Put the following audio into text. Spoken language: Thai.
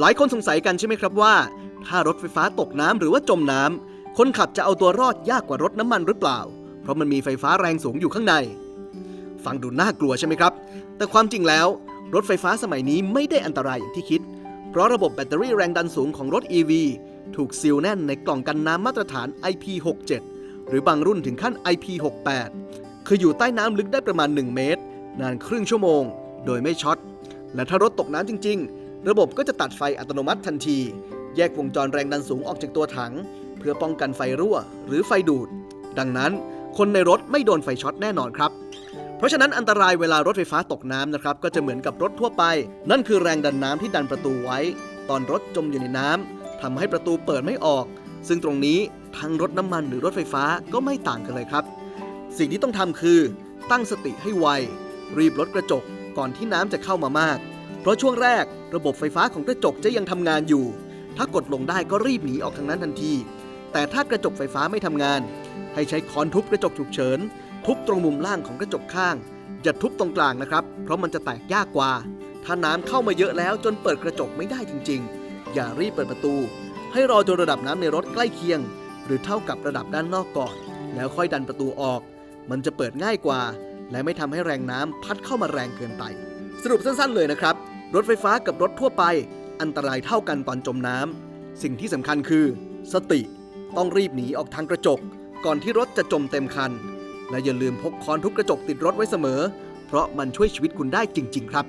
หลายคนสงสัยกันใช่ไหมครับว่า ถ้ารถไฟฟ้าตกน้ำหรือว่าจมน้ำคนขับจะเอาตัวรอดยากกว่ารถน้ำมันหรือเปล่า เพราะมันมีไฟฟ้าแรงสูงอยู่ข้างใน ฟังดูน่ากลัวใช่ไหมครับ แต่ความจริงแล้ว รถไฟฟ้าสมัยนี้ไม่ได้อันตรายอย่างที่คิด เพราะระบบแบตเตอรี่แรงดันสูงของรถ EV ถูกซีลแน่นในกล่องกันน้ำมาตรฐาน IP67 หรือบางรุ่นถึงขั้น IP68 คืออยู่ใต้น้ำลึกได้ประมาณ 1 เมตร นานครึ่งชั่วโมง โดยไม่ช็อต และถ้ารถตกน้ำจริง ๆ ระบบก็จะตัดไฟอัตโนมัติทันที แยกวงจรแรงดันสูงออกจากตัวถัง เพื่อป้องกันไฟรั่ว หรือไฟดูด ดังนั้นคนในรถไม่โดนไฟช็อตแน่นอนครับ เพราะฉะนั้นอันตรายเวลารถไฟฟ้าตกน้ำนะครับ ก็จะเหมือนกับรถทั่วไป นั่นคือแรงดันน้ำที่ดันประตูไว้ ตอนรถจมอยู่ในน้ำทำให้ประตูเปิดไม่ออก ซึ่งตรงนี้ทั้งรถน้ำมันหรือรถไฟฟ้าก็ไม่ต่างกันเลยครับ สิ่งที่ต้องทำคือ ตั้งสติให้ไวรีบลดกระจกก่อนที่น้ำจะเข้ามามาก เพราะช่วงแรกระบบไฟฟ้าของกระจกจะยังทำงานอยู่ ถ้ากดลงได้ก็รีบหนีออกทางนั้นทันที แต่ถ้ากระจกไฟฟ้าไม่ทำงาน ให้ใช้ค้อนทุบกระจกฉุกเฉิน ทุบตรงมุมล่างของกระจกข้าง อย่าทุบตรงกลางนะครับ เพราะมันจะแตกยากกว่า ถ้าน้ำเข้ามาเยอะแล้วจนเปิดกระจกไม่ได้จริง ๆ อย่ารีบเปิดประตู ให้รอจนระดับน้ำในรถใกล้เคียง หรือเท่ากับระดับด้านนอกก่อน แล้วค่อยดันประตูออก มันจะเปิดง่ายกว่า และไม่ทำให้แรงน้ำพัดเข้ามาแรงเกินไป สรุปสั้นๆเลยนะครับ รถไฟฟ้ากับรถทั่วไป อันตรายเท่ากันตอนจมน้ำ สิ่งที่สำคัญคือ สติ ต้องรีบหนีออกทางกระจก ก่อนที่รถจะจมเต็มคัน และอย่าลืมพกค้อนทุบกระจกติดรถไว้เสมอ เพราะมันช่วยชีวิตคุณได้จริง ๆ ครับ